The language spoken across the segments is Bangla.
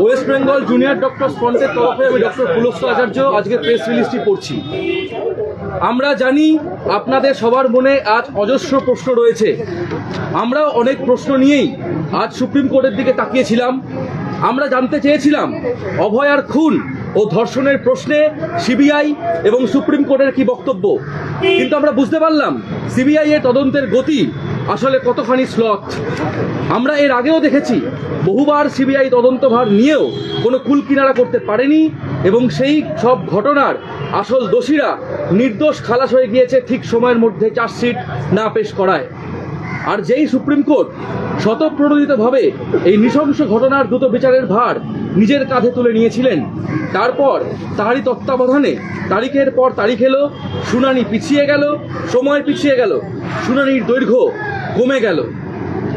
ওয়েস্ট বেঙ্গল জুনিয়র ডক্টর ফ্রন্টের তরফে আমি ডক্টর পুলস্ত আচার্য আজকে প্রেস রিলিজটি পড়ছি। আমরা জানি আপনাদের সবার মনে আজ অজস্র প্রশ্ন রয়েছে। আমরাও অনেক প্রশ্ন নিয়েই আজ সুপ্রিম কোর্টের দিকে তাকিয়েছিলাম। আমরা জানতে চেয়েছিলাম অভয়ার খুন ও ধর্ষণের প্রশ্নে সিবিআই এবং সুপ্রিম কোর্টের কি বক্তব্য? কিন্তু আমরা বুঝতে পারলাম, সিবিআই এর তদন্তের গতি আসলে কতখানি স্লথ আমরা এর আগেও দেখেছি, বহুবার সিবিআই তদন্তভার নিয়েও কোনো কুল কিনারা করতে পারেনি এবং সেই সব ঘটনার আসল দোষীরা নির্দোষ খালাস হয়ে গিয়েছে ঠিক সময়ের মধ্যে চার্জশিট না পেশ করায়। আর যেই সুপ্রিম কোর্ট শতপ্রণোদিতভাবে এই নৃশংস ঘটনার দ্রুত বিচারের ভার নিজের কাঁধে তুলে নিয়েছিলেন, তারপর তারই তত্ত্বাবধানে তারিখের পর তারিখ এলো, শুনানি পিছিয়ে গেল, সময় পিছিয়ে গেল, শুনানির দৈর্ঘ্য কমে গেল।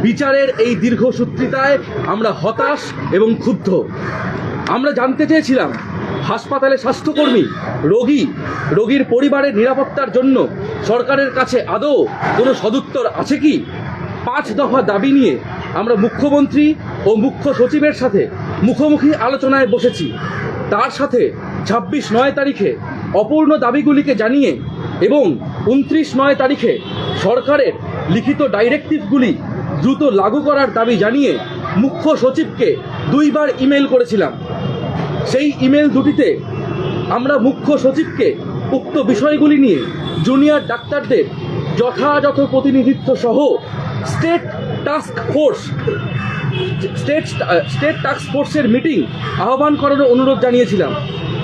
বিচারের এই দীর্ঘসূত্রিতায় আমরা হতাশ এবং ক্ষুব্ধ। আমরা জানতে চেয়েছিলাম, হাসপাতালে স্বাস্থ্যকর্মী, রোগী, রোগীর পরিবারের নিরাপত্তার জন্য সরকারের কাছে আদৌ কোনো সদুত্তর আছে কি? পাঁচ দফা দাবি নিয়ে আমরা মুখ্যমন্ত্রী ও মুখ্য সচিবের সাথে মুখোমুখি আলোচনায় বসেছি। তার সাথে ছাব্বিশ নয় তারিখে অপূর্ণ দাবিগুলিকে জানিয়ে এবং উনত্রিশ নয় তারিখে সরকারের লিখিত ডাইরেক্টিভগুলি দ্রুত লাগু করার দাবি জানিয়ে মুখ্য সচিবকে দুইবার ইমেল করেছিলাম। সেই ইমেল দুটিতে আমরা মুখ্য সচিবকে উক্ত বিষয়গুলি নিয়ে জুনিয়র ডাক্তারদের যথাযথ প্রতিনিধিত্ব সহ state task force, state state task ফোর্সের মিটিং আহ্বান করার অনুরোধ জানিয়েছিলাম।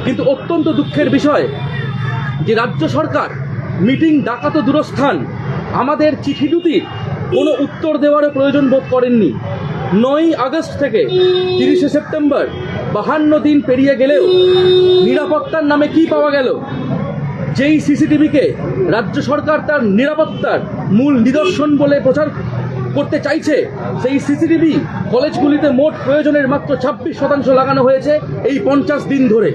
কিন্তু অত্যন্ত দুঃখের বিষয় যে রাজ্য সরকার মিটিং ডাকাত দূরস্থান আমাদের চিঠি দুটির কোনো উত্তর দেওয়ারও প্রয়োজন বোধ করেননি। নয় আগস্ট থেকে তিরিশে সেপ্টেম্বর বাহান্ন দিন পেরিয়ে গেলেও নিরাপত্তার নামে কি পাওয়া গেল? যেই সিসিটিভিকে রাজ্য সরকার তার নিরাপত্তার মূল নিদর্শন বলে প্রচার করতে চাইছে, সেই সিসিটিভি কলেজগুলিতে মোট প্রয়োজনের মাত্র ছাব্বিশ শতাংশ লাগানো হয়েছে এই পঞ্চাশ দিন ধরে।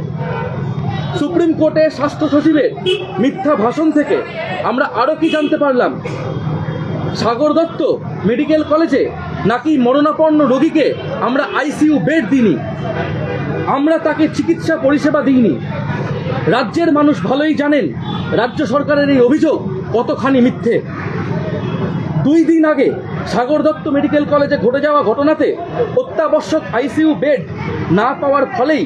সুপ্রিম কোর্টে স্বাস্থ্য সচিবের মিথ্যা ভাষণ থেকে আমরা আরও কি জানতে পারলাম? সাগর দত্ত মেডিকেল কলেজে নাকি মরণাপন্ন রোগীকে আমরা আইসিইউ বেড দিইনি? আমরা তাকে চিকিৎসা পরিষেবা দিইনি। রাজ্যের মানুষ ভালোই জানেন রাজ্য সরকারের এই অভিযোগ কতখানি মিথ্যে। দুই দিন আগে সাগর দত্ত মেডিকেল কলেজে ঘটে যাওয়া ঘটনাতে অত্যাবশ্যক আইসিইউ বেড না পাওয়ার ফলেই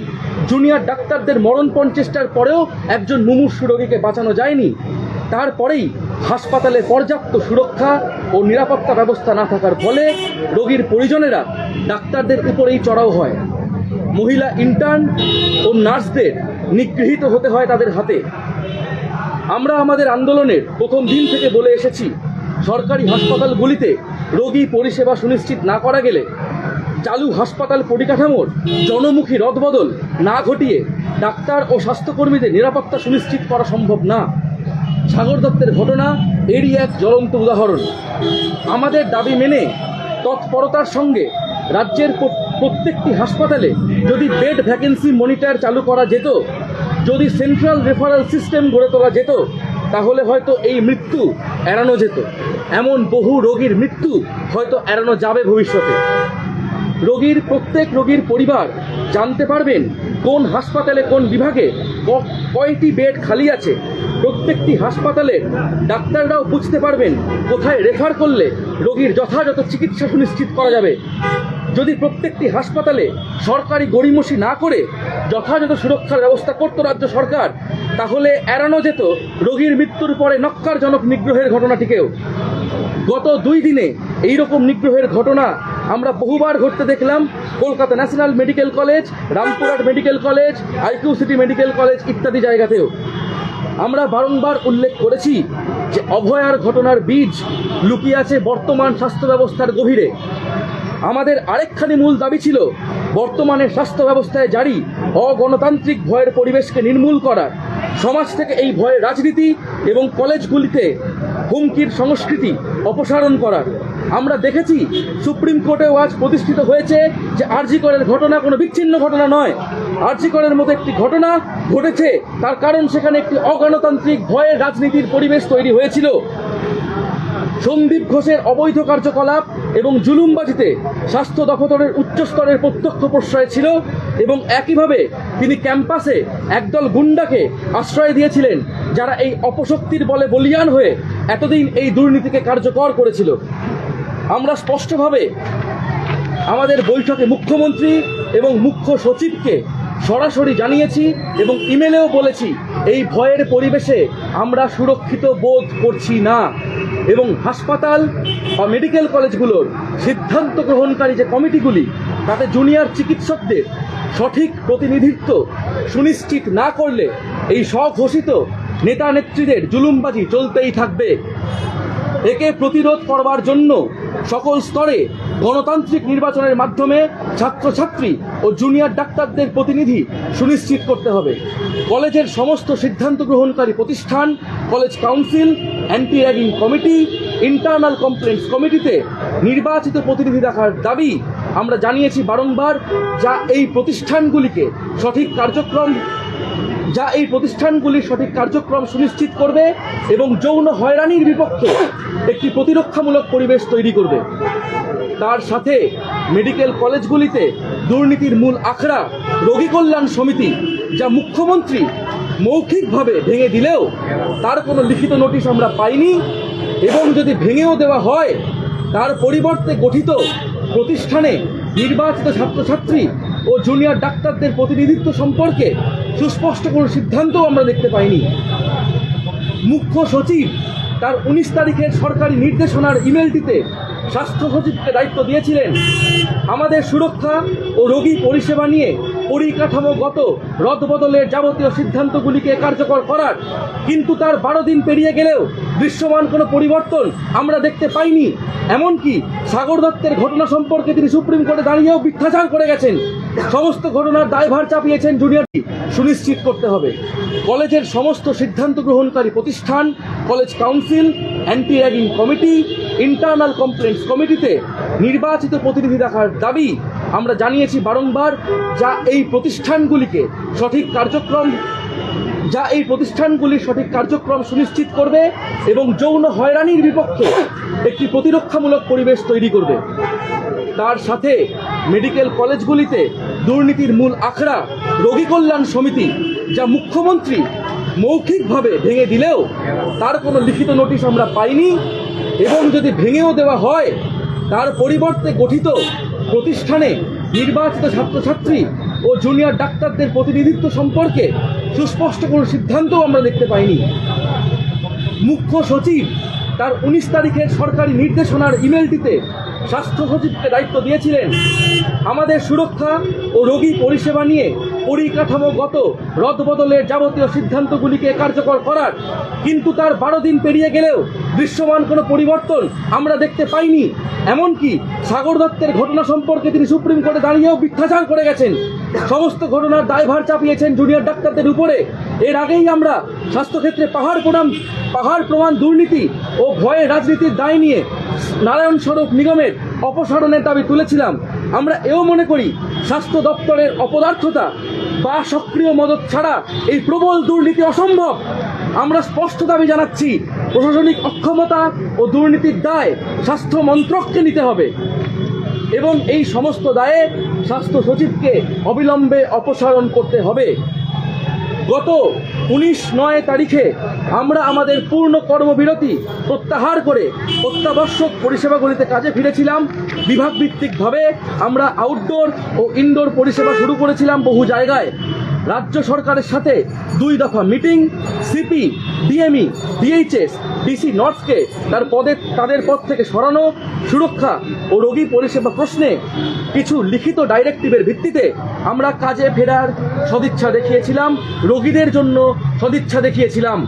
জুনিয়র ডাক্তারদের মরণপণ চেষ্টার পরেও একজন মুমূর্ষু রোগীকে বাঁচানো যায়নি। তারপরেই হাসপাতালে পর্যাপ্ত সুরক্ষা ও নিরাপত্তা ব্যবস্থা না থাকার ফলে রোগীর পরিজনেরা ডাক্তারদের উপরেই চড়াও হয়। মহিলা ইন্টার্ন ও নার্সদের নিগৃহীত হতে হয় তাদের হাতে। আমরা আমাদের আন্দোলনের প্রথম দিন থেকে বলে এসেছি, সরকারি হাসপাতালগুলিতে রোগী পরিষেবা সুনিশ্চিত না করা গেলে চালু হাসপাতাল পরিকাঠামোর জনমুখী রদবদল না ঘটিয়ে ডাক্তার ও স্বাস্থ্যকর্মীদের নিরাপত্তা সুনিশ্চিত করা সম্ভব না। সাগর দত্তের ঘটনা, এরই এক জ্বলন্ত উদাহরণ। আমাদের দাবি মেনে তৎপরতার সঙ্গে রাজ্যের প্রত্যেকটি হাসপাতালে যদি বেড ভ্যাকেন্সি মনিটর চালু করা যেত, যদি সেন্ট্রাল রেফারেল সিস্টেম গড়ে তোলা যেত, তাহলে হয়তো এই মৃত্যু এড়ানো যেত। এমন বহু রোগীর মৃত্যু হয়তো এড়ানো যাবে ভবিষ্যতে। রোগীর প্রত্যেক রোগীর পরিবার জানতে পারবেন কোন হাসপাতালে কোন বিভাগে কয়টি বেড খালি আছে। প্রত্যেকটি হাসপাতালের ডাক্তাররাও বুঝতে পারবেন কোথায় রেফার করলে রোগীর যথাযথ চিকিৎসা সুনিশ্চিত করা যাবে। যদি প্রত্যেকটি হাসপাতালে সরকারি গড়িমসি না করে যথাযথ সুরক্ষার ব্যবস্থা করত রাজ্য সরকার, তাহলে এড়ানো যেত রোগীর মৃত্যুর পরে নক্কারজনক নিগ্রহের ঘটনাটিকেও। গত দুই দিনে এই রকম নিগ্রহের ঘটনা আমরা বহুবার ঘটতে দেখলাম Kolkata national medical college, Rampurhat medical college, IQ city medical college ইত্যাদি জায়গাতেও। আমরা বারংবার উল্লেখ করেছি যে অভয়ার ঘটনার বীজ লুকিয়ে আছে বর্তমান স্বাস্থ্য ব্যবস্থার গভীরে। আমাদের আরেকখানি মূল দাবি ছিল বর্তমানে স্বাস্থ্য ব্যবস্থায় জারি অগণতান্ত্রিক ভয়ের পরিবেশকে নির্মূল করার। সমাজ থেকে এই ভয়ের রাজনীতি এবং কলেজগুলিতে হুমকির সংস্কৃতি অপসারণ করার। আমরা দেখেছি সুপ্রিম কোর্টেও আজ প্রতিষ্ঠিত হয়েছে যে আরজিকরের ঘটনা কোনো বিচ্ছিন্ন ঘটনা নয়। আরজিকরের মতো একটি ঘটনা ঘটেছে, তার কারণ সেখানে একটি অগণতান্ত্রিক ভয়ের রাজনীতির পরিবেশ তৈরি হয়েছিল। সন্দীপ ঘোষের অবৈধ কার্যকলাপ এবং জুলুমবাজিতে স্বাস্থ্য দফতরের উচ্চস্তরের প্রত্যক্ষ প্রশ্রয় ছিল এবং একইভাবে তিনি ক্যাম্পাসে একদল গুন্ডাকে আশ্রয় দিয়েছিলেন, যারা এই অপশক্তির বলে বলিয়ান হয়ে এতদিন এই দুর্নীতিকে কার্যকর করেছিল। আমরা স্পষ্টভাবে আমাদের বৈঠকে মুখ্যমন্ত্রী এবং মুখ্য সচিবকে সরাসরি জানিয়েছি এবং ইমেলেও বলেছি, এই ভয়ের পরিবেশে আমরা সুরক্ষিত বোধ করছি না এবং হাসপাতাল বা মেডিকেল কলেজগুলোর সিদ্ধান্ত গ্রহণকারী যে কমিটিগুলি, তাতে জুনিয়র চিকিৎসকদের সঠিক প্রতিনিধিত্ব সুনিশ্চিত না করলে এই স্বঘোষিত নেতা নেত্রীদের জুলুমবাজি চলতেই থাকবে। একে প্রতিরোধ করবার জন্য সকল স্তরে গণতান্ত্রিক নির্বাচনের মাধ্যমে ছাত্রছাত্রী ও জুনিয়র ডাক্তারদের প্রতিনিধি সুনিশ্চিত করতে হবে। কলেজের সমস্ত সিদ্ধান্ত গ্রহণকারী প্রতিষ্ঠান, college council anti ragging committee, internal complaints কমিটিতে নির্বাচিত প্রতিনিধি রাখার দাবি আমরা জানিয়েছি বারংবার, যা এই প্রতিষ্ঠানগুলিকে সঠিক কার্যক্রম যা এই প্রতিষ্ঠানগুলির সঠিক কার্যক্রম সুনিশ্চিত করবে এবং যৌন হয়রানির বিপক্ষে একটি প্রতিরক্ষামূলক পরিবেশ তৈরি করবে। তার সাথে মেডিকেল কলেজগুলিতে দুর্নীতির মূল আখড়া রোগী কল্যাণ সমিতি, যা মুখ্যমন্ত্রী মৌখিকভাবে ভেঙে দিলেও তার কোনো লিখিত নোটিশ আমরা পাইনি এবং যদি ভেঙেও দেওয়া হয়, তার পরিবর্তে গঠিত প্রতিষ্ঠানে নির্বাচিত ছাত্রছাত্রী ও জুনিয়র ডাক্তারদের প্রতিনিধিত্ব সম্পর্কে সুস্পষ্ট কোনো সিদ্ধান্তও আমরা দেখতে পাইনি। মুখ্য সচিব তার উনিশ তারিখের সরকারি নির্দেশনার ইমেলটিতে স্বাস্থ্য সচিবকে দায়িত্ব দিয়েছিলেন। আমাদের সুরক্ষা ও রোগী পরিষেবা নিয়ে পরিকাঠামোগত রদবদলের যাবতীয় সিদ্ধান্তগুলিকে কার্যকর করার, কিন্তু তার বারো দিন পেরিয়ে গেলেও দৃশ্যমান কোনো পরিবর্তন আমরা দেখতে পাইনি। এমনকি সাগর দত্তের ঘটনা সম্পর্কে তিনি সুপ্রিম কোর্টে দাঁড়িয়েও মিথ্যাচার করে গেছেন। সমস্ত ঘটনার দায়ভার চাপিয়েছেন জুনিয়রটি সুনিশ্চিত করতে হবে। কলেজের সমস্ত সিদ্ধান্ত গ্রহণকারী প্রতিষ্ঠান, college council anti ragging committee internal complaints কমিটিতে নির্বাচিত প্রতিনিধি রাখার দাবি আমরা জানিয়েছি বারংবার, যা এই প্রতিষ্ঠানগুলিকে সঠিক কার্যক্রম যা এই প্রতিষ্ঠানগুলির সঠিক কার্যক্রম সুনিশ্চিত করবে এবং যৌন হয়রানির বিপক্ষে একটি প্রতিরক্ষামূলক পরিবেশ তৈরি করবে। তার সাথে মেডিকেল কলেজগুলিতে দুর্নীতির মূল আখড়া রোগী কল্যাণ সমিতি, যা মুখ্যমন্ত্রী মৌখিকভাবে ভেঙে দিলেও তার কোনো লিখিত নোটিশ আমরা পাইনি এবং যদি ভেঙেও দেওয়া হয়, তার পরিবর্তে গঠিত প্রতিষ্ঠানে নির্বাচিত ছাত্রছাত্রী ও জুনিয়র ডাক্তারদের প্রতিনিধিত্ব সম্পর্কে সুস্পষ্ট কোনো সিদ্ধান্তও আমরা দেখতে পাইনি। মুখ্য সচিব তার উনিশ তারিখের সরকারি নির্দেশনার ইমেলটিতে স্বাস্থ্য সচিবকে দায়িত্ব দিয়েছিলেন। আমাদের সুরক্ষা ও রোগী পরিষেবা নিয়ে পরিকাঠামোগত রদবদলের যাবতীয় সিদ্ধান্তগুলিকে কার্যকর করার কিন্তু তার বারো দিন পেরিয়ে গেলেও দৃশ্যমান কোনো পরিবর্তন আমরা দেখতে পাইনি। এমনকি সাগর দত্তের ঘটনা সম্পর্কে তিনি সুপ্রিম কোর্টে দাঁড়িয়েও মিথ্যাচার করে গেছেন। সমস্ত ঘটনার দায়ভার চাপিয়েছেন জুনিয়র ডাক্তারদের উপরে। এর আগেই আমরা স্বাস্থ্যক্ষেত্রে পাহাড় প্রমাণ পাহাড় প্রমাণ দুর্নীতি ও ভয়ের রাজনীতির দায় নিয়ে নারায়ণ স্বরূপ নিগমের অপসারণের দাবি তুলেছিলাম। আমরা এও মনে করি স্বাস্থ্য দপ্তরের অপদার্থতা বা সক্রিয় মদত ছাড়া এই প্রবল দুর্নীতি অসম্ভব। আমরা স্পষ্ট দাবি জানাচ্ছি প্রশাসনিক অক্ষমতা ও দুর্নীতির দায় স্বাস্থ্য মন্ত্রককে নিতে হবে এবং এই সমস্ত দায়ে স্বাস্থ্য সচিবকে অবিলম্বে অপসারণ করতে হবে। গত উনিশ নয় তারিখে আমরা আমাদের পূর্ণ কর্মবিরতি প্রত্যাহার করে অত্যাবশ্যক পরিষেবাগুলিতে কাজে ফিরেছিলাম। বিভাগভিত্তিকভাবে আমরা আউটডোর ও ইনডোর পরিষেবা শুরু করেছিলাম বহু জায়গায়। রাজ্য সরকারের সাথে দুই দফা meeting, CP, DME, DHS, DC নর্থকে তার পদে তাদের পদ থেকে সরানো, সুরক্ষা ও রোগী পরিষেবা প্রশ্নে কিছু লিখিত ডাইরেক্টিভের ভিত্তিতে আমরা কাজে ফেরার সদিচ্ছা দেখিয়েছিলাম, রোগীদের জন্য সদিচ্ছা দেখিয়েছিলাম।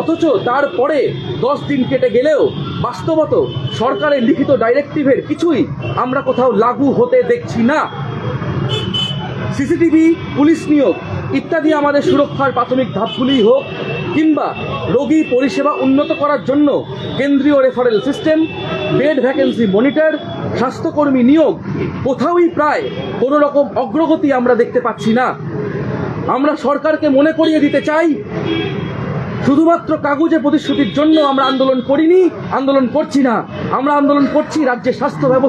অথচ তারপরে দশ দিন কেটে গেলেও বাস্তবত সরকারের লিখিত ডাইরেক্টিভের কিছুই আমরা কোথাও লাগু হতে দেখছি না। সিসিটিভি, পুলিশ নিয়োগ ইত্যাদি আমাদের সুরক্ষার প্রাথমিক ধাপগুলি হোক, কিংবা রোগী পরিষেবা উন্নত করার জন্য কেন্দ্রীয় referral system bed vacancy monitor স্বাস্থ্যকর্মী নিয়োগ, কোথাওই প্রায় কোনো রকম অগ্রগতি আমরা দেখতে পাচ্ছি না। আমরা সরকারকে মনে করিয়ে দিতে চাই, শুধুমাত্র কাগজে প্রতিশ্রুতির জন্য আমরা আন্দোলন করিনি, আন্দোলন করছি না। আমরা আন্দোলন করছি রাজ্যের স্বাস্থ্য ব্যবস্থা